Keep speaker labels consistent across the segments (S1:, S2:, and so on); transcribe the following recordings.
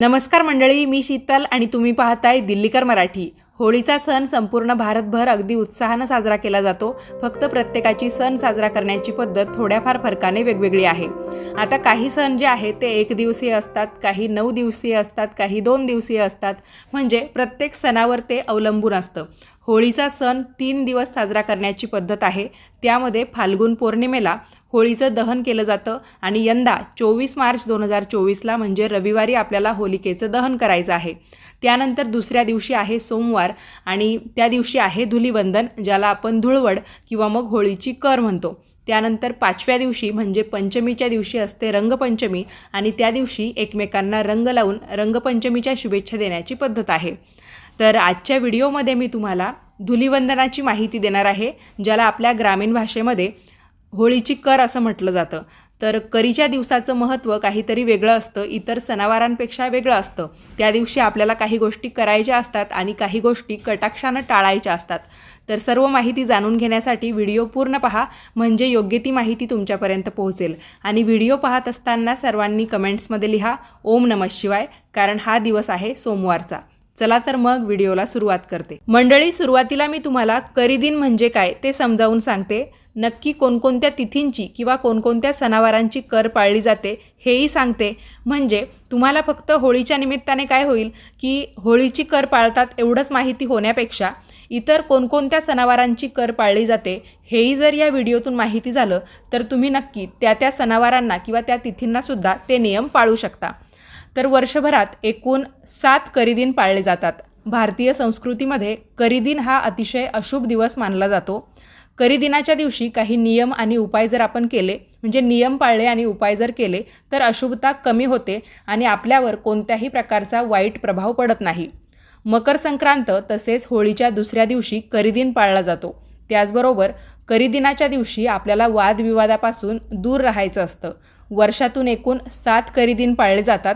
S1: नमस्कार मंडळी मी शीतल आणि तुम्ही पाहताय दिल्लीकर मराठी. होळीचा सण संपूर्ण भारतभर अगदी उत्साहानं साजरा केला जातो. फक्त प्रत्येकाची सण साजरा करण्याची पद्धत थोड्याफार फरकाने वेगवेगळी आहे. आता काही सण जे आहेत ते एक दिवसीय असतात काही नऊ दिवसीय असतात काही दोन दिवसीय असतात. म्हणजे प्रत्येक सणावर ते अवलंबून असतं. होळीचा सण तीन दिवस साजरा करण्याची पद्धत आहे. त्यामध्ये फाल्गुन पौर्णिमेला होळीचं दहन केलं जातं आणि यंदा चोवीस मार्च दोन हजार चोवीसला म्हणजे रविवारी आपल्याला होलिकेचं दहन करायचं आहे. त्यानंतर दुसऱ्या दिवशी आहे सोमवार आणि त्या दिवशी आहे धुलीवंदन ज्याला आपण धुळवड किंवा मग होळीची कर म्हणतो. त्यानंतर पाचव्या दिवशी म्हणजे पंचमीच्या दिवशी असते रंगपंचमी आणि त्या दिवशी एकमेकांना रंग लावून रंगपंचमीच्या शुभेच्छा देण्याची पद्धत आहे. तर आजच्या व्हिडिओमध्ये मी तुम्हाला धुलीवंदनाची माहिती देणार आहे ज्याला आपल्या ग्रामीण भाषेमध्ये होळीची कर असं म्हटलं जातं. तर करीच्या दिवसाचं महत्त्व काहीतरी वेगळं असतं इतर सणावारांपेक्षा वेगळं असतं. त्या दिवशी आपल्याला काही गोष्टी करायच्या असतात आणि काही गोष्टी कटाक्षानं टाळायच्या असतात. तर सर्व माहिती जाणून घेण्यासाठी व्हिडिओ पूर्ण पहा म्हणजे योग्य ती माहिती तुमच्यापर्यंत पोहोचेल. आणि व्हिडिओ पाहत असताना सर्वांनी कमेंट्समध्ये लिहा ओम नमः शिवाय कारण हा दिवस आहे सोमवारचा. चला तर मग व्हिडिओला सुरुवात करते. मंडळी सुरुवातीला मी तुम्हाला करीदिन म्हणजे काय ते समजावून सांगते. नक्की कोणकोणत्या तिथींची किंवा कोणकोणत्या सणावारांची कर पाळली जाते हेही सांगते. म्हणजे तुम्हाला फक्त होळीच्या निमित्ताने काय होईल की होळीची कर पाळतात एवढंच माहिती होण्यापेक्षा इतर कोणकोणत्या सणावारांची कर पाळली जाते हेही जर या व्हिडिओतून माहिती झालं तर तुम्ही नक्की त्या त्या सणावारांना किंवा त्या तिथींनासुद्धा ते नियम पाळू शकता. तर वर्षभरात एकूण सात करीदिन पाळले जातात. भारतीय संस्कृतीमध्ये करीदिन हा अतिशय अशुभ दिवस मानला जातो. करीदिनाच्या दिवशी काही नियम आणि उपाय जर आपण केले म्हणजे नियम पाळले आणि उपाय जर केले तर अशुभता कमी होते आणि आपल्यावर कोणत्याही प्रकारचा वाईट प्रभाव पडत नाही. मकर संक्रांत तसेच होळीच्या दुसऱ्या दिवशी करीदिन पाळला जातो. त्याचबरोबर करीदिनाच्या दिवशी आपल्याला वादविवादापासून दूर राहायचं असतं. वर्षातून एकूण सात करीदिन पाळले जातात.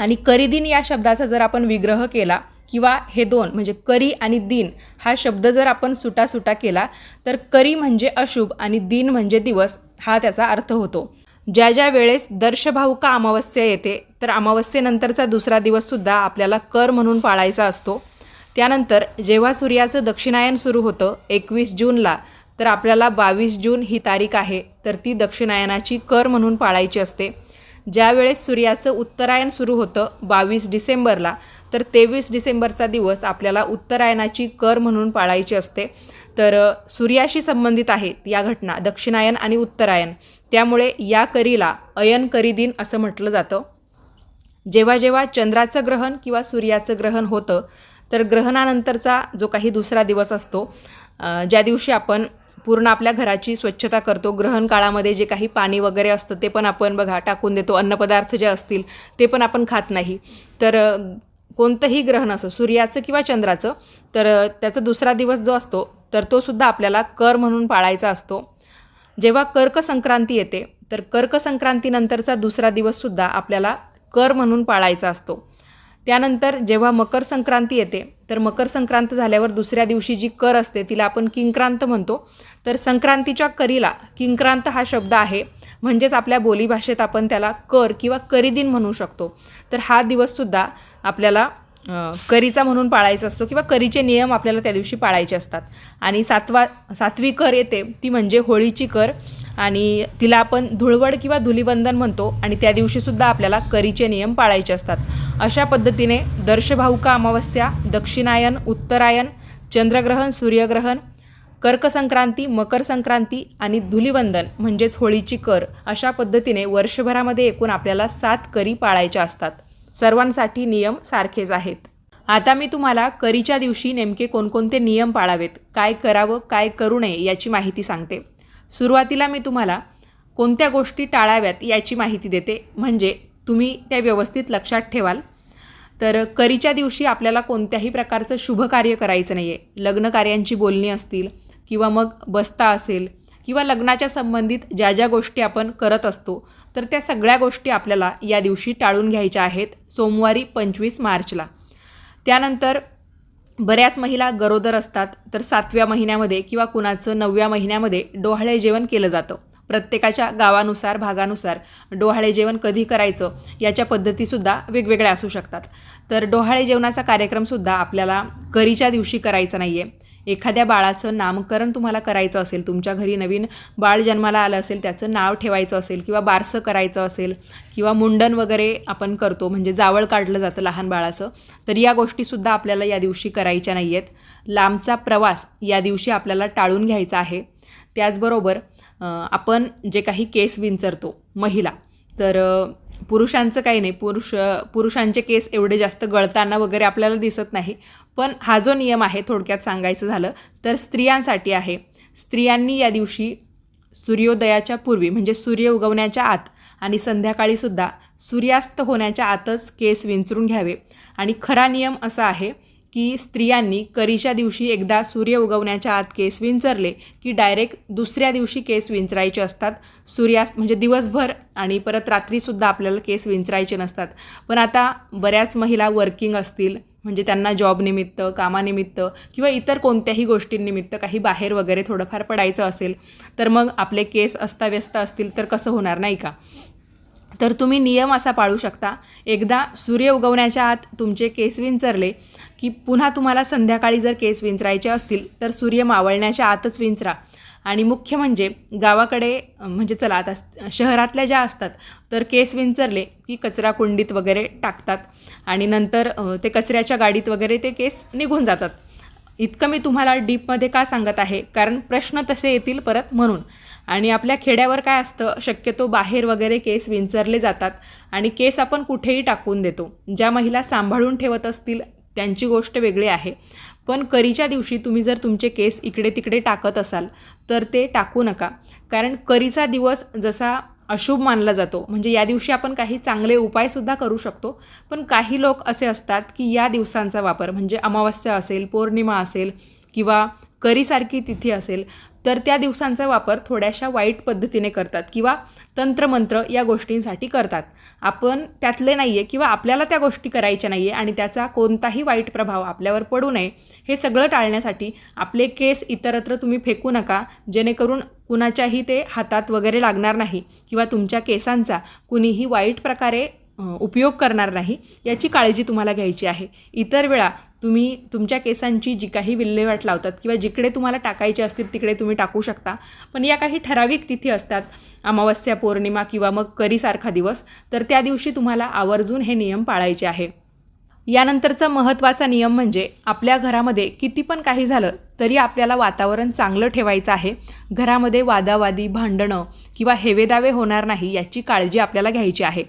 S1: आणि करीदिन या शब्दाचा जर आपण विग्रह केला किंवा हे दोन म्हणजे करी आणि दिन हा शब्द जर आपण सुटासुटा केला तर करी म्हणजे अशुभ आणि दिन म्हणजे दिवस हा त्याचा अर्थ होतो. ज्या ज्या वेळेस दर्शभाऊका अमावस्या येते तर अमावस्येनंतरचा दुसरा दिवससुद्धा आपल्याला कर म्हणून पाळायचा असतो. त्यानंतर जेव्हा सूर्याचं दक्षिणायन सुरू होतं एकवीस जूनला तर आपल्याला बावीस जून ही तारीख आहे तर ती दक्षिणायनाची कर म्हणून पाळायची असते. ज्यावेळेस सूर्याचं उत्तरायण सुरू होतं बावीस डिसेंबरला तर तेवीस डिसेंबरचा दिवस आपल्याला उत्तरायणाची कर म्हणून पाळायची असते. तर सूर्याशी संबंधित आहेत या घटना दक्षिणायन आणि उत्तरायण. त्यामुळे या करीला अयन करी दिन असं म्हटलं जातं. जेव्हा जेव्हा चंद्राचं ग्रहण किंवा सूर्याचं ग्रहण होतं तर ग्रहणानंतरचा जो काही दुसरा दिवस असतो ज्या दिवशी आपण पूर्ण आपल्या घराची स्वच्छता करतो. ग्रहण काळामध्ये जे काही पाणी वगैरे असतं ते पण आपण बघा टाकून देतो. अन्नपदार्थ जे असतील ते पण आपण खात नाही. तर कोणतंही ग्रहण असो सूर्याचं किंवा चंद्राचं तर त्याचा दुसरा दिवस जो असतो तर तो सुद्धा आपल्याला कर म्हणून पाळायचा असतो. जेव्हा कर्क संक्रांती येते तर कर्क संक्रांतीनंतरचा दुसरा दिवससुद्धा आपल्याला कर म्हणून पाळायचा असतो. त्यानंतर जेव्हा मकर संक्रांती येते तर मकर संक्रांत झाल्यावर दुसऱ्या दिवशी जी कर असते तिला आपण किंक्रांत म्हणतो. तर संक्रांतीच्या करीला किंक्रांत हा शब्द आहे. म्हणजेच आपल्या बोलीभाषेत आपण त्याला कर किंवा करीदिन म्हणू शकतो. तर हा दिवससुद्धा आपल्याला करीचा म्हणून पाळायचा असतो किंवा करीचे नियम आपल्याला त्या दिवशी पाळायचे असतात. आणि सातवा सातवी कर येते ती म्हणजे होळीची कर. आणि तिला आपण धुळवड किंवा धुलिवंदन म्हणतो आणि त्या दिवशीसुद्धा आपल्याला करीचे नियम पाळायचे असतात. अशा पद्धतीने दर्शभाऊका अमावस्या दक्षिणायन उत्तरायन चंद्रग्रहण सूर्यग्रहण कर्कसंक्रांती मकर संक्रांती आणि धुलिवंदन म्हणजेच होळीची कर अशा पद्धतीने वर्षभरामध्ये एकूण आपल्याला सात करी पाळायच्या असतात. सर्वांसाठी नियम सारखेच आहेत. आता मी तुम्हाला करीच्या दिवशी नेमके कोणकोणते नियम पाळावेत काय करावं काय करू नये याची माहिती सांगते. सुरुवातीला मी तुम्हाला कोणत्या गोष्टी टाळाव्यात याची माहिती देते म्हणजे तुम्ही त्या व्यवस्थित लक्षात ठेवाल. तर करीच्या दिवशी आपल्याला कोणत्याही प्रकारचं शुभ कार्य करायचं नाही आहे लग्न कार्यांची बोलणी असतील किंवा मग बस्ता असेल किंवा लग्नाच्या संबंधित ज्या ज्या गोष्टी आपण करत असतो तर त्या सगळ्या गोष्टी आपल्याला या दिवशी टाळून घ्यायच्या आहेत सोमवारी पंचवीस मार्चला. त्यानंतर बऱ्याच महिला गरोदर असतात तर सातव्या महिन्यामध्ये किंवा कुणाचं नवव्या महिन्यामध्ये डोहाळे जेवण केलं जातं. प्रत्येकाच्या गावानुसार भागानुसार डोहाळे जेवण कधी करायचं याच्या पद्धतीसुद्धा वेगवेगळ्या असू शकतात. तर डोहाळे जेवणाचा कार्यक्रमसुद्धा आपल्याला करीच्या दिवशी करायचा नाही आहे एखाद्या बाळाचं नामकरण तुम्हाला करायचं असेल तुमच्या घरी नवीन बाळ जन्माला आलं असेल त्याचं नाव ठेवायचं असेल किंवा बारसं करायचं असेल किंवा मुंडन वगैरे आपण करतो म्हणजे जावळ काढलं जातं लहान बाळाचं तर या गोष्टीसुद्धा आपल्याला या दिवशी करायच्या नाही आहेत लांबचा प्रवास या दिवशी आपल्याला टाळून घ्यायचा आहे. त्याचबरोबर आपण जे काही केस विंचरतो महिला तर पुरुषांचं काही नाही. पुरुष पुरुषांचे केस एवढे जास्त गळताना वगैरे आपल्याला दिसत नाही. पण हा जो नियम आहे थोडक्यात सांगायचं झालं तर स्त्रियांसाठी आहे. स्त्रियांनी या दिवशी सूर्योदयाच्या पूर्वी म्हणजे सूर्य उगवण्याच्या आत आणि संध्याकाळीसुद्धा सूर्यास्त होण्याच्या आतच केस विंचरून घ्यावे. आणि खरा नियम असा आहे की स्त्रियांनी करीच्या दिवशी एकदा सूर्य उगवण्याच्या आत केस विंचरले की डायरेक्ट दुसऱ्या दिवशी केस विंचरायचे असतात. सूर्यास्त म्हणजे दिवसभर आणि परत रात्रीसुद्धा आपल्याला केस विंचरायचे नसतात. पण आता बऱ्याच महिला वर्किंग असतील म्हणजे त्यांना जॉबनिमित्त कामानिमित्त किंवा इतर कोणत्याही गोष्टींनिमित्त काही बाहेर वगैरे थोडंफार पडायचं असेल तर मग आपले केस अस्ताव्यस्त असतील तर कसं होणार नाही का? तर तुम्ही नियम असा पाळू शकता. एकदा सूर्य उगवण्याच्या आत तुमचे केस विंचरले की पुन्हा तुम्हाला संध्याकाळी जर केस विंचरायचे असतील तर सूर्य मावळण्याच्या आतच विंचरा. आणि मुख्य म्हणजे गावाकडे म्हणजे चला आता शहरातल्या ज्या असतात तर केस विंचरले की कचरा कुंडीत वगैरे टाकतात आणि नंतर ते कचऱ्याच्या गाडीत वगैरे ते केस निघून जातात. इतकं मी तुम्हाला डीपमध्ये का सांगत आहे? कारण प्रश्न तसे येतील परत म्हणून. आणि आपल्या खेड्यावर काय असतं शक्यतो बाहेर वगैरे केस विंचरले जातात आणि केस आपण कुठेही टाकून देतो. ज्या महिला सांभाळून ठेवत असतील त्यांची गोष्ट वेगळी आहे. पण करीच्या दिवशी तुम्ही जर तुमचे केस इकडे तिकडे टाकत असाल तर ते टाकू नका. कारण करीचा दिवस जसा अशुभ मानला जातो. म्हणजे या दिवशी आपण काही चांगले उपायसुद्धा करू शकतो. पण काही लोक असे असतात की या दिवसांचा वापर म्हणजे अमावस्या असेल पौर्णिमा असेल किंवा करीसारखी तिथी असेल तर त्या दिवसांचा वापर थोड्याशा वाईट पद्धतीने करतात किंवा तंत्रमंत्र या गोष्टींसाठी करतात. आपण त्यातले नाही आहे किंवा आपल्याला त्या गोष्टी करायच्या नाही आहे आणि त्याचा कोणताही वाईट प्रभाव आपल्यावर पडू नये हे सगळं टाळण्यासाठी आपले केस इतरत्र तुम्ही फेकू नका जेणेकरून कुणाच्याही ते हातात वगैरे लागणार नाही किंवा तुमच्या केसांचा कुणीही वाईट प्रकारे उपयोग करणार नाही याची काळजी तुम्हाला घ्यायची आहे. इतर वेळा तुम्ही तुमच्या केसांची जी काही विल्हेवाट लावतात किंवा जिकडे तुम्हाला टाकायचे असतील तिकडे तुम्ही टाकू शकता. पण या काही ठराविक तिथी असतात अमावस्या पौर्णिमा किंवा मग करीसारखा दिवस तर त्या दिवशी तुम्हाला आवर्जून हे नियम पाळायचे आहे. यानंतरचा महत्त्वाचा नियम म्हणजे आपल्या घरामध्ये किती पण काही झालं तरी आपल्याला वातावरण चांगलं ठेवायचं आहे. घरामध्ये वादावादी भांडणं किंवा हेवेदावे होणार नाही याची काळजी आपल्याला घ्यायची आहे.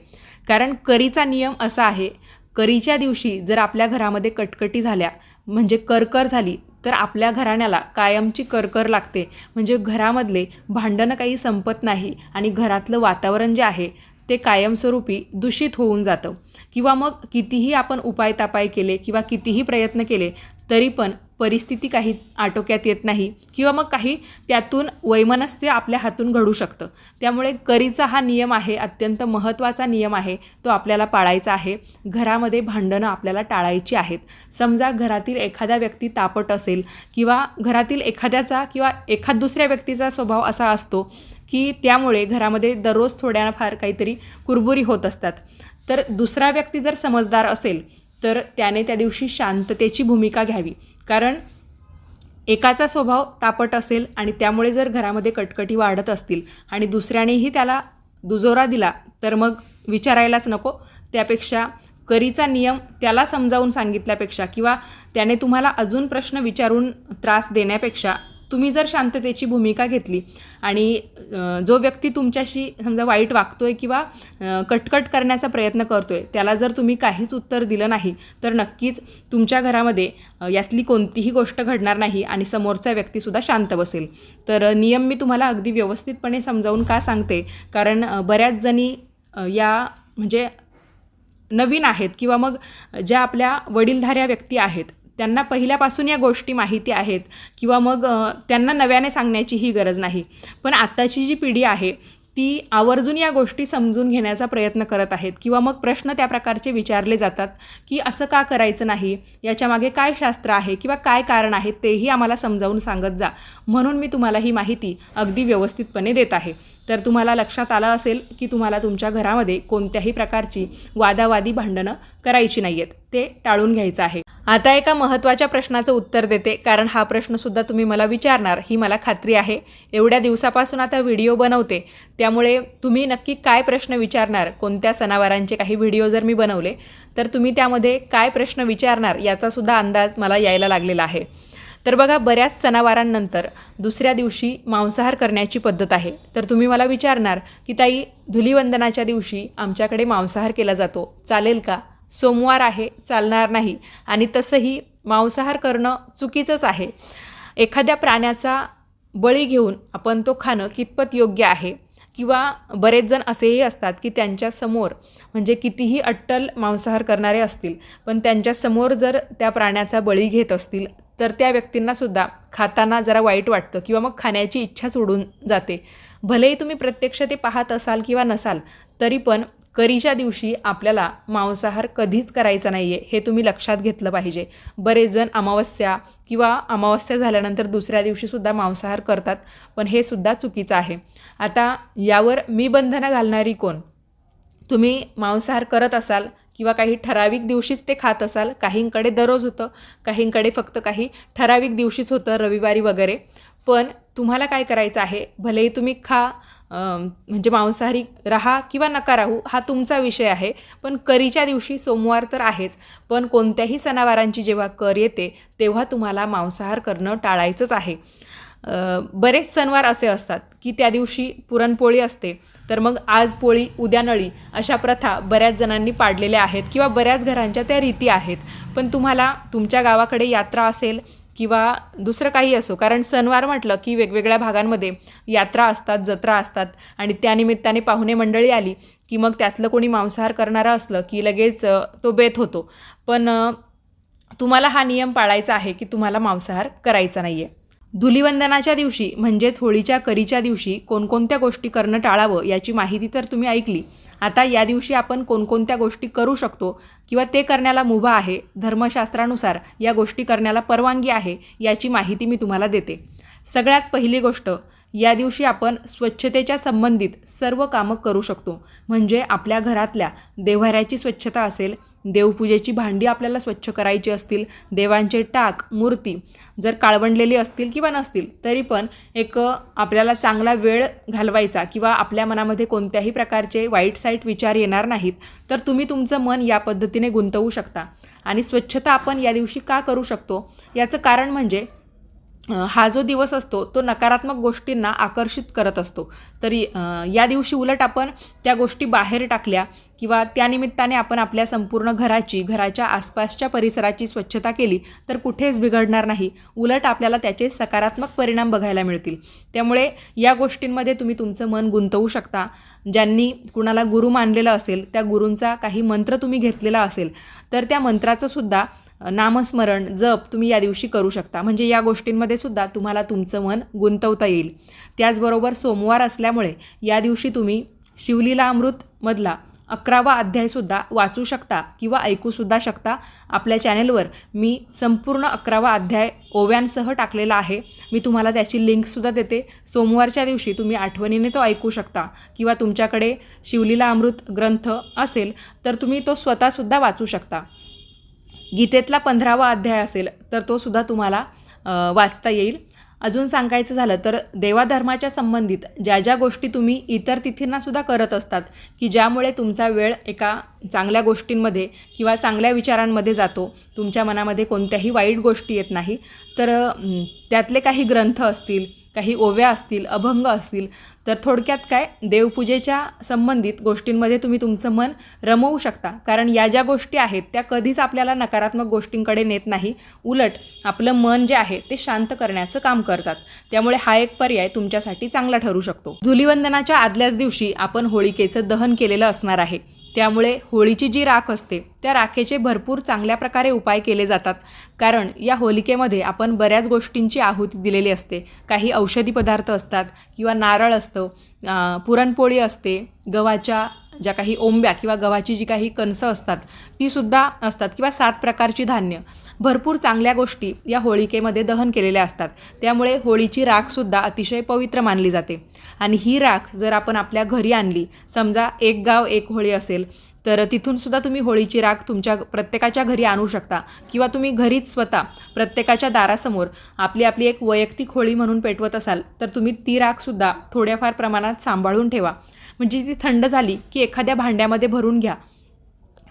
S1: कारण करीचा नियम असा आहे करीच्या दिवशी जर आपल्या घरामध्ये कटकटी झाल्या म्हणजे करकर झाली तर आपल्या घराण्याला कायमची करकर लागते. म्हणजे घरामधले भांडणं काही संपत नाही आणि घरातलं वातावरण जे आहे ते कायमस्वरूपी दूषित होऊन जातं. किंवा मग कितीही आपण उपाय तापाय केले किंवा कितीही प्रयत्न केले तरी पण परिस्थिती काही आटोक्यात येत नाही. किंवा मग काही त्यातून वैमनस्य आपल्या हातून घडू शकतं. त्यामुळे करीचा हा नियम आहे अत्यंत महत्त्वाचा नियम आहे तो आपल्याला पाळायचा आहे. घरामध्ये भांडणं आपल्याला टाळायची आहेत. समजा घरातील एखादा व्यक्ती तापट असेल किंवा घरातील एखाद्याचा किंवा एखाद दुसऱ्या व्यक्तीचा स्वभाव असा असतो की त्यामुळे घरामध्ये दररोज थोड्या फार काहीतरी कुरबुरी होत असतात. तर दुसरा व्यक्ती जर समजदार असेल तर त्याने त्या दिवशी शांततेची भूमिका घ्यावी. कारण एकाचा स्वभाव तापट असेल आणि त्यामुळे जर घरामध्ये कटकटी वाढत असतील आणि दुसऱ्यानेही त्याला दुजोरा दिला तर मग विचारायलाच नको. त्यापेक्षा करीचा नियम त्याला समजावून सांगितल्यापेक्षा किंवा त्याने तुम्हाला अजून प्रश्न विचारून त्रास देण्यापेक्षा तुम्ही जर शांततेची भूमिका घेतली आणि जो व्यक्ती तुमच्याशी समजा वाईट वागतोय किंवा कटकट करण्याचा प्रयत्न करतोय त्याला जर तुम्ही काहीच उत्तर दिलं नाही तर नक्कीच तुमच्या घरामध्ये यातली कोणतीही गोष्ट घडणार नाही आणि समोरचा व्यक्तीसुद्धा शांत बसेल. तर नियम मी तुम्हाला अगदी व्यवस्थितपणे समजावून का सांगते? कारण बऱ्याच जणी या म्हणजे नवीन आहेत किंवा मग ज्या आपल्या वडीलधाऱ्या व्यक्ती आहेत त्यांना पहिल्यापासून या गोष्टी माहिती आहेत किंवा मग त्यांना नव्याने सांगण्याचीही गरज नाही. पण आत्ताची जी पिढी आहे ती आवर्जून या गोष्टी समजून घेण्याचा प्रयत्न करत आहेत. किंवा मग प्रश्न त्या प्रकारचे विचारले जातात की असं का करायचं नाही? याच्यामागे काय शास्त्र आहे किंवा काय कारण आहे तेही आम्हाला समजावून सांगत जा. म्हणून मी तुम्हाला ही माहिती अगदी व्यवस्थितपणे देत आहे. तर तुम्हाला लक्षात आलं असेल की तुम्हाला तुमच्या घरामध्ये कोणत्याही प्रकारची वादावादी भांडणं करायची नाही आहेत ते टाळून घ्यायचं आहे. आता एका महत्त्वाच्या प्रश्नाचं उत्तर देते कारण हा प्रश्नसुद्धा तुम्ही मला विचारणार ही मला खात्री आहे. एवढ्या दिवसापासून आता व्हिडिओ बनवते त्यामुळे तुम्ही नक्की काय प्रश्न विचारणार? कोणत्या सणावारांचे काही व्हिडिओ जर मी बनवले तर तुम्ही त्यामध्ये काय प्रश्न विचारणार याचासुद्धा अंदाज मला यायला लागलेला आहे. तर बघा बऱ्याच सणावारांनंतर दुसऱ्या दिवशी मांसाहार करण्याची पद्धत आहे. तर तुम्ही मला विचारणार की ताई धुलीवंदनाच्या दिवशी आमच्याकडे मांसाहार केला जातो. चालेल का? सोमवार आहे चालणार नाही. आणि तसंही मांसाहार करणं चुकीचंच आहे. एखाद्या प्राण्याचा बळी घेऊन आपण तो खाणं कितपत योग्य आहे? किंवा बरेच जण असेही असतात की त्यांच्यासमोर म्हणजे कितीही अट्टल मांसाहार करणारे असतील पण त्यांच्यासमोर जर त्या प्राण्याचा बळी घेत असतील तर त्या व्यक्तींनासुद्धा खाताना जरा वाईट वाटतं किंवा मग खाण्याची इच्छा सोडून जाते. भलेही तुम्ही प्रत्यक्ष ते पाहत असाल किंवा नसाल तरी पण करीच्या दिवशी आपल्याला मांसाहार कधीच करायचा नाही आहे हे तुम्ही लक्षात घेतलं पाहिजे. बरेच जण अमावस्या किंवा अमावस्या झाल्यानंतर दुसऱ्या दिवशीसुद्धा मांसाहार करतात पण हे सुद्धा चुकीचं आहे. आता यावर मी बंधनं घालणारी कोण? तुम्ही मांसाहार करत असाल किंवा काही ठराविक दिवशीच ते खात असाल. काहींकडे दररोज होतं काहींकडे फक्त काही ठराविक दिवशीच होतं रविवारी वगैरे. पण तुम्हाला काय करायचं आहे? भलेही तुम्ही खा म्हणजे मांसाहारी राहा किंवा नका राहू हा तुमचा विषय आहे. पण करीच्या दिवशी सोमवार तर आहेच. पण कोणत्याही सणावारांची जेव्हा कर येते तेव्हा तुम्हाला मांसाहार करणं टाळायचंच आहे. बरेच सणवार असे असतात की त्या दिवशी पुरणपोळी असते. तर मग आज पोळी उद्या नळी अशा प्रथा बऱ्याच जणांनी पाडलेल्या आहेत किंवा बऱ्याच घरांच्या त्या रीती आहेत. पण तुम्हाला तुमच्या गावाकडे यात्रा असेल किंवा दुसरं काही असो कारण सणवार म्हटलं की वेगवेगळ्या भागांमध्ये यात्रा असतात जत्रा असतात आणि त्यानिमित्ताने पाहुणे मंडळी आली की मग त्यातलं कोणी मांसाहार करणारं असलं की लगेच तो बेत होतो. पण तुम्हाला हा नियम पाळायचा आहे की तुम्हाला मांसाहार करायचा नाही आहे धुलिवंदनाच्या दिवशी म्हणजेच होळीच्या करीच्या दिवशी कोणकोणत्या गोष्टी करणं टाळावं याची माहिती तर तुम्ही ऐकली. आता या दिवशी आपण कोणकोणत्या गोष्टी करू शकतो किंवा ते करण्याला मुभा आहे धर्मशास्त्रानुसार या गोष्टी करण्याला परवानगी आहे याची माहिती मी तुम्हाला देते. सगळ्यात पहिली गोष्ट या दिवशी आपण स्वच्छतेच्या संबंधित सर्व कामं करू शकतो. म्हणजे आपल्या घरातल्या देव्हाऱ्याची स्वच्छता असेल देवपूजेची भांडी आपल्याला स्वच्छ करायची असतील देवांचे टाक मूर्ती जर काळवंडलेली असतील किंवा नसतील तरी पण एक आपल्याला चांगला वेळ घालवायचा किंवा आपल्या मनामध्ये कोणत्याही प्रकारचे वाईट साईट विचार येणार नाहीत तर तुम्ही तुमचं मन या पद्धतीने गुंतवू शकता. आणि स्वच्छता आपण या दिवशी का करू शकतो? याचं कारण म्हणजे हा जो दिवस असतो तो नकारात्मक गोष्टींना आकर्षित करत असतो. तरी या दिवशी उलट आपण त्या गोष्टी बाहेर टाकल्या किंवा त्यानिमित्ताने आपण आपल्या संपूर्ण घराची घराच्या आसपासच्या परिसराची स्वच्छता केली तर कुठेच बिघडणार नाही. उलट आपल्याला त्याचे सकारात्मक परिणाम बघायला मिळतील. त्यामुळे या गोष्टींमध्ये तुम्ही तुमचं मन गुंतवू शकता. ज्यांनी कुणाला गुरु मानलेलं असेल त्या गुरूंचा काही मंत्र तुम्ही घेतलेला असेल तर त्या मंत्राचं सुद्धा नामस्मरण जप तुम्ही या दिवशी करू शकता. म्हणजे या गोष्टींमध्ये सुद्धा तुम्हाला तुमचं मन गुंतवता येईल. त्याचबरोबर सोमवार असल्यामुळे या दिवशी तुम्ही शिवलीला अमृतमधला अकरावा अध्यायसुद्धा वाचू शकता किंवा ऐकूसुद्धा शकता. आपल्या चॅनेलवर मी संपूर्ण अकरावा अध्याय ओव्यांसह टाकलेला आहे. मी तुम्हाला त्याची लिंकसुद्धा देते. सोमवारच्या दिवशी तुम्ही आठवणीने तो ऐकू शकता किंवा तुमच्याकडे शिवलीला अमृत ग्रंथ असेल तर तुम्ही तो स्वतःसुद्धा वाचू शकता. गीतेतला पंधरावा अध्याय असेल तर तो सुद्धा तुम्हाला वाचता येईल. अजून सांगायचं झालं तर देवाधर्माच्या संबंधित ज्या ज्या गोष्टी तुम्ही इतर तिथींनासुद्धा करत असतात की ज्यामुळे तुमचा वेळ एका चांगल्या गोष्टींमध्ये किंवा चांगल्या विचारांमध्ये जातो तुमच्या मनामध्ये कोणत्याही वाईट गोष्टी येत नाही तर त्यातले काही ग्रंथ असतील काही ओव्या असतील अभंग असतील तर थोडक्यात काय? देवपूजेच्या संबंधित गोष्टींमध्ये तुम्ही तुमचं मन रमवू शकता. कारण या ज्या गोष्टी आहेत त्या कधीच आपल्याला नकारात्मक गोष्टींकडे नेत नाही. उलट आपलं मन जे आहे ते शांत करण्याचं काम करतात. त्यामुळे हा एक पर्याय तुमच्यासाठी चांगला ठरू शकतो. धुलिवंदनाच्या आदल्याच दिवशी आपण होळिकेचं दहन केलेलं असणार आहे. त्यामुळे होळीची जी राख असते त्या राखेचे भरपूर चांगल्या प्रकारे उपाय केले जातात. कारण या होलिकेमध्ये आपण बऱ्याच गोष्टींची आहुती दिलेली असते. काही औषधी पदार्थ असतात किंवा नारळ असतं पुरणपोळी असते गव्हाच्या ज्या काही ओंब्या किंवा गव्हाची जी काही कणसं असतात तीसुद्धा असतात किंवा सात प्रकारची धान्य. भरपूर चांगल्या गोष्टी या होळिकेमध्ये दहन केलेल्या असतात. त्यामुळे होळीची राखसुद्धा अतिशय पवित्र मानली जाते. आणि ही राख जर आपण आपल्या घरी आणली समजा एक गाव एक होळी असेल तर तिथून सुद्धा तुम्ही होळीची राख तुमच्या प्रत्येकाच्या घरी आणू शकता. किंवा तुम्ही घरीच स्वतः प्रत्येकाच्या दारासमोर आपली आपली एक वैयक्तिक होळी म्हणून पेटवत असाल तर तुम्ही ती राखसुद्धा थोड्याफार प्रमाणात सांभाळून ठेवा. म्हणजे ती थंड झाली की एखाद्या भांड्यामध्ये भरून घ्या.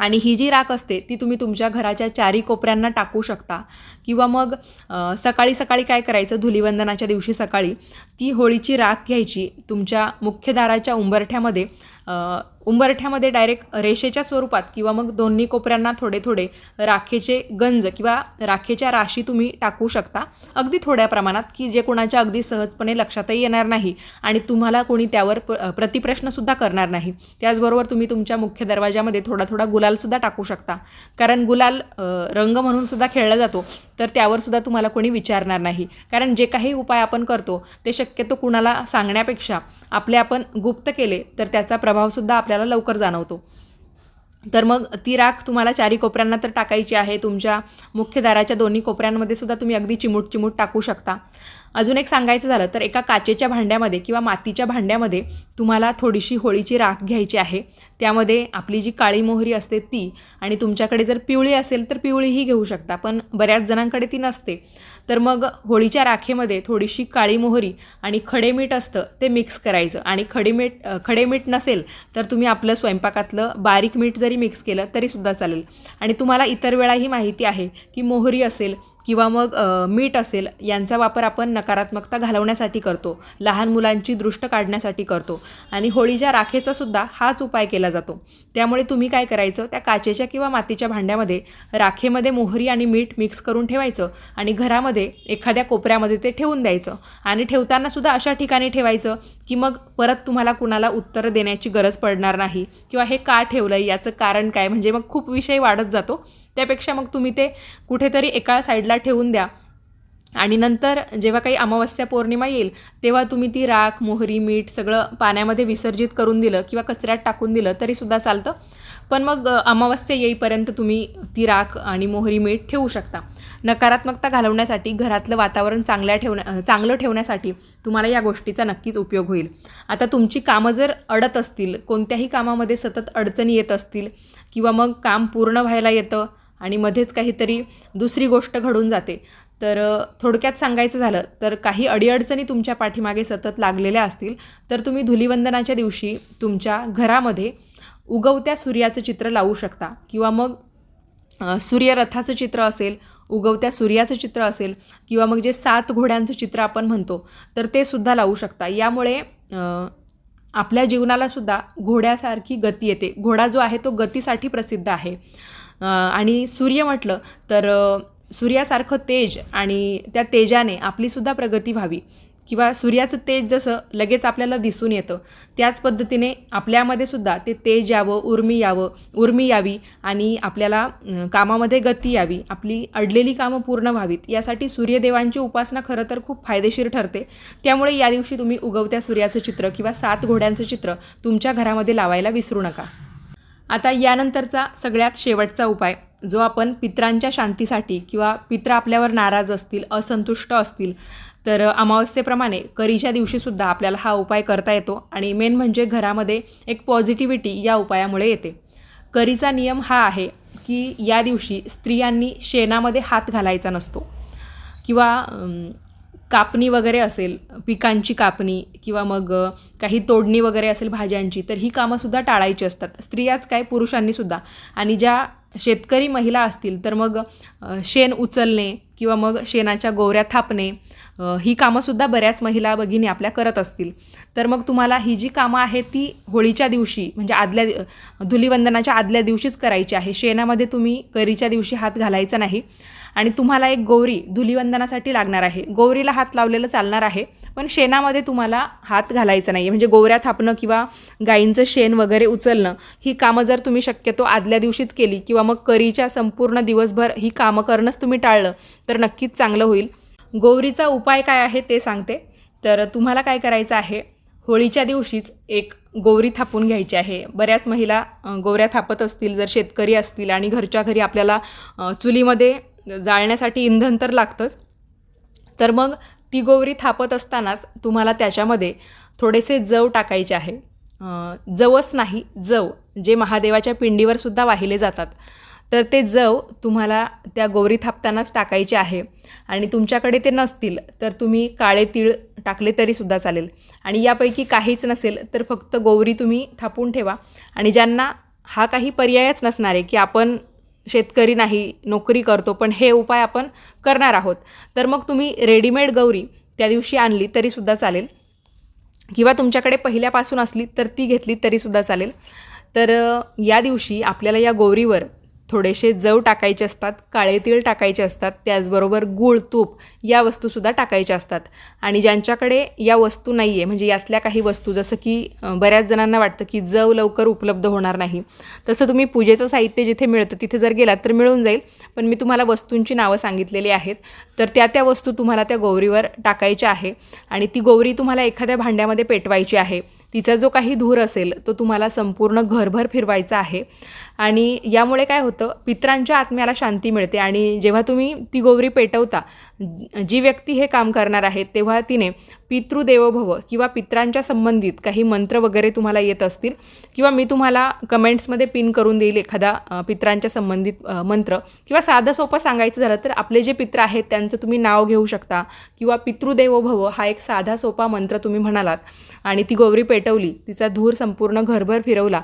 S1: आणि ही जी राख असते ती तुम्ही तुमच्या घराच्या चारी कोपऱ्यांना टाकू शकता. किंवा मग सकाळी सकाळी काय करायचं धुलिवंदनाच्या दिवशी सकाळी ती होळीची राख घ्यायची तुमच्या मुख्य दाराच्या उंबरठ्यामध्ये. उंबरठ्यामध्ये डायरेक्ट रेषेच्या स्वरूपात किंवा मग दोन्ही कोपऱ्यांना थोडे थोडे राखेचे गंज किंवा राखेच्या राशी तुम्ही टाकू शकता. अगदी थोड्या प्रमाणात की जे कोणाच्या अगदी सहजपणे लक्षातही येणार नाही आणि तुम्हाला कोणी त्यावर प प्रतिप्रश्नसुद्धा करणार नाही. त्याचबरोबर तुम्ही तुमच्या मुख्य दरवाजामध्ये थोडा थोडा गुलालसुद्धा टाकू शकता. कारण गुलाल रंग म्हणून सुद्धा खेळला जातो तर त्यावरसुद्धा तुम्हाला कोणी विचारणार नाही. कारण जे काही उपाय आपण करतो ते शक्यतो कुणाला सांगण्यापेक्षा आपले आपण गुप्त केले तर त्याचा प्रभावसुद्धा आप आपल्याला लवकर जाणवतो. तर मग ती राख तुम्हाला चारी कोपऱ्यांना तर टाकायची आहे. तुमच्या मुख्य दाराच्या दोन्ही कोपऱ्यांमध्ये सुद्धा तुम्ही अगदी चिमूट चिमूट टाकू शकता. अजून एक सांगायचं झालं तर एका काचेच्या भांड्यामध्ये किंवा मातीच्या भांड्यामध्ये तुम्हाला थोडीशी होळीची राख घ्यायची आहे. त्यामध्ये आपली जी काळी मोहरी असते ती आणि तुमच्याकडे जर पिवळी असेल तर पिवळीही घेऊ शकता. पण बऱ्याच जणांकडे ती नसते. तर मग होळीच्या राखेमध्ये थोडीशी काळी मोहरी आणि खडे मीठ असतं ते मिक्स करायचं. आणि खडे मीठ खडे मीठ नसेल तर तुम्ही आपलं स्वयंपाकातलं बारीक मीठ जरी मिक्स केलं तरीसुद्धा चालेल. आणि तुम्हाला इतर वेळाही माहिती आहे की मोहरी असेल किंवा मग मीठ असेल यांचा वापर आपण नकारात्मकता घालवण्यासाठी करतो. लहान मुलांची दृष्ट काढण्यासाठी करतो. आणि होळीच्या राखेचा सुद्धा हाच उपाय केला जातो. त्यामुळे तुम्ही काय करायचं त्या काचेच्या किंवा मातीच्या भांड्यामध्ये राखेमध्ये मोहरी आणि मीठ मिक्स करून ठेवायचं आणि घरामध्ये एखाद्या कोपऱ्यामध्ये ते ठेवून द्यायचं. आणि ठेवताना सुद्धा अशा ठिकाणी ठेवायचं की मग परत तुम्हाला कुणाला उत्तर देण्याची गरज पडणार नाही. किंवा हे का ठेवलं याचं कारण काय? म्हणजे मग खूप विषय वाढत जातो. त्यापेक्षा मग तुम्ही ते कुठेतरी एका साईडला ठेवून द्या. आणि नंतर जेव्हा काही अमावस्या पौर्णिमा येईल तेव्हा तुम्ही ती राख मोहरी मीठ सगळं पाण्यामध्ये विसर्जित करून दिलं किंवा कचऱ्यात टाकून दिलं तरीसुद्धा चालतं. पण मग अमावस्या येईपर्यंत तुम्ही ती राख आणि मोहरी मीठ ठेवू शकता. नकारात्मकता घालवण्यासाठी घरातलं वातावरण चांगल्या ठेवण्या चांगलं ठेवण्यासाठी तुम्हाला या गोष्टीचा नक्कीच उपयोग होईल. आता तुमची कामं जर अडत असतील कोणत्याही कामामध्ये सतत अडचणी येत असतील किंवा मग काम पूर्ण व्हायला येतं आणि मध्येच काहीतरी दुसरी गोष्ट घडून जाते. तर थोडक्यात सांगायचं झालं तर काही अडीअडचणी तुमच्या पाठीमागे सतत लागलेल्या असतील तर तुम्ही धुलिवंदनाच्या दिवशी तुमच्या घरामध्ये उगवत्या सूर्याचं चित्र लावू शकता किंवा मग सूर्यरथाचं चित्र असेल उगवत्या सूर्याचं चित्र असेल किंवा मग जे सात घोड्यांचं चित्र आपण म्हणतो तर ते सुद्धा लावू शकता. यामुळे आपल्या जीवनाला सुद्धा घोड्यासारखी गती येते. घोडा जो आहे तो गतीसाठी प्रसिद्ध आहे. आणि सूर्य म्हटलं तर सूर्यासारखं तेज आणि त्या तेजाने आपलीसुद्धा प्रगती व्हावी. किंवा सूर्याचं तेज जसं लगेच आपल्याला दिसून येतं त्याच पद्धतीने आपल्यामध्ये सुद्धा ते तेज यावं उर्मी यावं उर्मी यावी आणि आपल्याला कामामध्ये गती यावी आपली अडलेली कामं पूर्ण व्हावीत. यासाठी सूर्यदेवांची उपासना खरं तर खूप फायदेशीर ठरते. त्यामुळे या दिवशी तुम्ही उगवत्या सूर्याचं चित्र किंवा सात घोड्यांचं चित्र तुमच्या घरामध्ये लावायला विसरू नका. आता यानंतरचा सगळ्यात शेवटचा उपाय जो आपण पित्रांच्या शांतीसाठी किंवा पित्र आपल्यावर नाराज असतील असंतुष्ट असतील तर अमावस्येप्रमाणे करीच्या दिवशीसुद्धा आपल्याला हा उपाय करता येतो आणि मेन म्हणजे घरामध्ये एक पॉझिटिव्हिटी या उपायामुळे येते. करीचा नियम हा आहे की या दिवशी स्त्रियांनी शेणामध्ये हात घालायचा नसतो किंवा कापणी वगैरे असेल पिकांची कापणी किंवा मग काही तोडणी वगैरे असेल भाज्यांची तर ही कामंसुद्धा टाळायची असतात. स्त्रियाच काय पुरुषांनीसुद्धा आणि ज्या शेतकरी महिला असतील तर मग शेण उचलणे किंवा मग शेणाच्या गोवऱ्या थापणे ही कामंसुद्धा बऱ्याच महिला भगिनी आपल्या करत असतील. तर मग तुम्हाला ही जी कामं आहेत ती होळीच्या दिवशी म्हणजे आदल्या धुलीवंदनाच्या आदल्या दिवशीच करायची आहे. शेणामध्ये तुम्ही करीच्या दिवशी हात घालायचा नाही. आणि तुम्हाला एक गौरी धुलीवंदनासाठी लागणार आहे. गौरीला हात लावलेलं चालणार आहे पण शेणामध्ये तुम्हाला हात घालायचा नाही. म्हणजे गोवऱ्या थापणं किंवा गाईंचं शेण वगैरे उचलणं ही कामं जर तुम्ही शक्यतो आदल्या दिवशीच केली किंवा मग करीच्या संपूर्ण दिवसभर ही कामं करणंच तुम्ही टाळलं तर नक्कीच चांगलं होईल. गौरीचा उपाय काय आहे ते सांगते. तर तुम्हाला काय करायचं आहे होळीच्या दिवशीच एक गौरी थापून घ्यायची आहे. बऱ्याच महिला गोवऱ्या गौऱ्या थापत असतील जर शेतकरी असतील आणि घरच्या घरी आपल्याला चुलीमध्ये जाळण्यासाठी इंधन तर लागतंच. तर मग ती गोवरी थापत असतानाच तुम्हाला त्याच्यामध्ये थोडेसे जव टाकायचे आहे. जवच नाही जव जे महादेवाच्या पिंडीवर सुद्धा वाहिले जातात. तर ते जव तुम्हाला त्या गोवरी थापतानाच टाकायचे आहे. आणि तुमच्याकडे ते नसतील तर तुम्ही काळे तीळ टाकले तरीसुद्धा चालेल. आणि यापैकी काहीच नसेल तर फक्त गोवरी तुम्ही थापून ठेवा. आणि ज्यांना हा काही पर्यायच नसणार आहे की आपण शेतकरी नाही नोकरी करतो पण हे उपाय आपण करणार आहोत. तर मग तुम्ही रेडीमेड गौरी त्या दिवशी आणली तरीसुद्धा चालेल. किंवा तुमच्याकडे पहिल्यापासून असली तर ती घेतली तरीसुद्धा चालेल. तर या दिवशी आपल्याला या गौरीवर थोडेसे जव टाकायचे असतात काळे तीळ टाकायचे असतात त्याचबरोबर गूळ तूप या वस्तूसुद्धा टाकायच्या असतात. आणि ज्यांच्याकडे या वस्तू नाही आहे म्हणजे यातल्या काही वस्तू जसं की बऱ्याच जणांना वाटतं की जव लवकर उपलब्ध होणार नाही. तसं तुम्ही पूजेचं साहित्य जिथे मिळतं तिथे जर गेलात तर मिळून जाईल. पण मी तुम्हाला वस्तूंची नावं सांगितलेली आहेत. तर त्या त्या वस्तू तुम्हाला त्या गौरीवर टाकायच्या आहे. आणि ती गौरी तुम्हाला एखाद्या भांड्यामध्ये पेटवायची आहे. तिचा जो काही धूर असेल तो तुम्हाला संपूर्ण घरभर फिरवायचा आहे. आणि यामुळे काय होतं पित्रांच्या आत्म्याला शांती मिळते आणि जेव्हा तुम्ही ती गोवरी पेटवता जी व्यक्ती हे काम करणार आहे तेव्हा तिने पितृदेवभव किंवा पित्रांच्या संबंधित काही मंत्र वगैरे तुम्हाला येत असतील किंवा मी तुम्हाला कमेंट्समध्ये पिन करून देईल एखादा पित्रांच्या संबंधित मंत्र किंवा साधं सोपं सांगायचं झालं तर आपले जे पित्र आहेत त्यांचं तुम्ही नाव घेऊ शकता किंवा पितृदेवभव हा एक साधा सोपा मंत्र तुम्ही म्हणालात आणि ती गौरी पेटवली तिचा धूर संपूर्ण घरभर फिरवला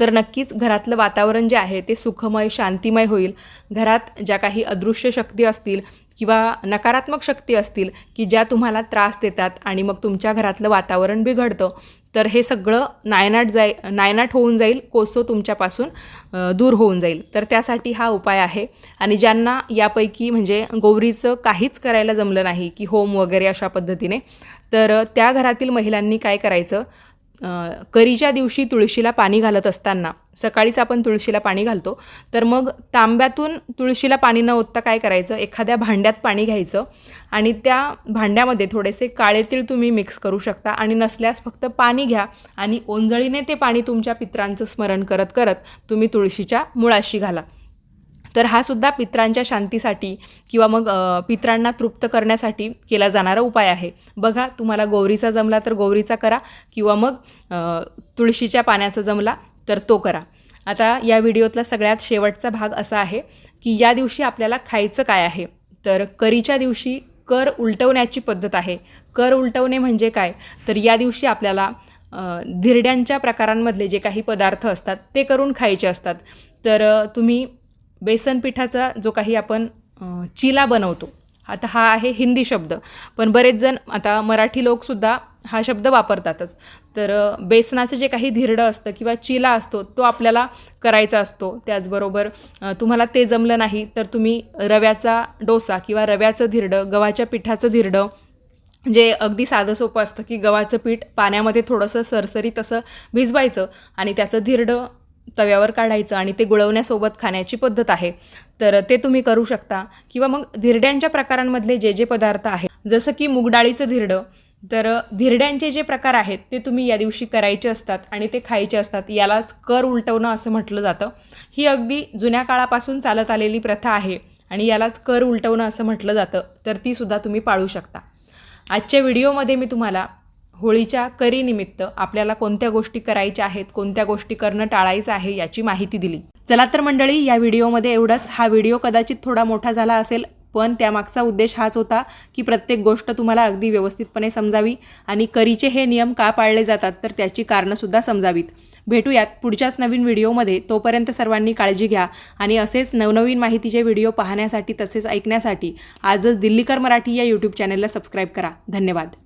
S1: तर नक्कीच घरातलं वातावरण जे आहे ते सुखमय शांतिमय होईल. घरात ज्या काही अदृश्य शक्ती असतील किंवा नकारात्मक शक्ती असतील की ज्या तुम्हाला त्रास देतात आणि मग तुमच्या घरातलं वातावरण बिघडतं तर हे सगळं नायनाट जाई नायनाट होऊन जाईल कोसो तुमच्यापासून दूर होऊन जाईल. तर त्यासाठी हा उपाय आहे. आणि ज्यांना यापैकी म्हणजे गौरीचं काहीच करायला जमलं नाही की होम वगैरे अशा पद्धतीने तर त्या घरातील महिलांनी काय करायचं? करीच्या दिवशी तुळशीला पाणी घालत असताना सकाळीच आपण तुळशीला पाणी घालतो तर मग तांब्यातून तुळशीला पाणी न ओतता काय करायचं? एखाद्या भांड्यात पाणी घ्यायचं आणि त्या भांड्यामध्ये थोडेसे काळे तीळ तुम्ही मिक्स करू शकता आणि नसल्यास फक्त पाणी घ्या आणि ओंजळीने ते पाणी तुमच्या पित्रांचं स्मरण करत करत तुम्ही तुळशीच्या मुळाशी घाला. तर हा सुद्धा पित्रांच्या शांतीसाठी किंवा मग पित्रांना तृप्त करण्यासाठी केला जाणारा उपाय आहे. बघा तुम्हाला गौरीचा जमला तर गौरीचा करा किंवा मग तुळशीच्या पाण्याचा जमला तर तो करा. आता या व्हिडिओतला सगळ्यात शेवटचा भाग असा आहे की या दिवशी आपल्याला खायचं काय आहे? तर करीच्या दिवशी कर उलटवण्याची पद्धत आहे. कर उलटवणे म्हणजे काय? तर या दिवशी आपल्याला धिरड्यांच्या प्रकारांमधले जे काही पदार्थ असतात ते करून खायचे असतात. तर तुम्ही बेसन पिठाचा जो काही आपण चिला बनवतो आता हा आहे हिंदी शब्द. पण बरेच जण आता मराठी लोकसुद्धा हा शब्द वापरतातच. तर बेसनाचं जे काही धिरडं असतं किंवा चिला असतो तो आपल्याला करायचा असतो. त्याचबरोबर तुम्हाला ते जमलं नाही तर तुम्ही रव्याचा डोसा किंवा रव्याचं धिरडं गव्हाच्या पिठाचं धिरडं जे अगदी साधं सोपं असतं की गव्हाचं पीठ पाण्यामध्ये थोडंसं सरसरीत असं भिजवायचं आणि त्याचं धिरडं तव्यावर काढायचं आणि ते गुळवण्यासोबत खाण्याची पद्धत आहे. तर ते तुम्ही करू शकता. किंवा मग धिरड्यांच्या प्रकारांमधले जे जे पदार्थ आहेत जसं की मुगडाळीचं धिरडं तर धिरड्यांचे जे प्रकार आहेत ते तुम्ही या दिवशी करायचे असतात आणि ते खायचे असतात. यालाच कर उलटवणं असं म्हटलं जातं. ही अगदी जुन्या काळापासून चालत आलेली प्रथा आहे आणि यालाच कर उलटवणं असं म्हटलं जातं. तर तीसुद्धा तुम्ही पाळू शकता. आजच्या व्हिडिओमध्ये मी तुम्हाला होळीच्या करीनिमित्त आपल्याला कोणत्या गोष्टी करायच्या आहेत कोणत्या गोष्टी करणं टाळायचं आहे याची माहिती दिली. चला तर मंडळी या व्हिडिओमध्ये एवढंच. हा व्हिडिओ कदाचित थोडा मोठा झाला असेल पण त्यामागचा उद्देश हाच होता की प्रत्येक गोष्ट तुम्हाला अगदी व्यवस्थितपणे समजावी आणि करीचे हे नियम का पाळले जातात तर त्याची कारणंसुद्धा समजावीत. भेटूयात पुढच्याच नवीन व्हिडिओमध्ये. तोपर्यंत सर्वांनी काळजी घ्या आणि असेच नवनवीन माहितीचे व्हिडिओ पाहण्यासाठी तसेच ऐकण्यासाठी आजच दिल्लीकर मराठी या यूट्यूब चॅनलला सबस्क्राईब करा. धन्यवाद.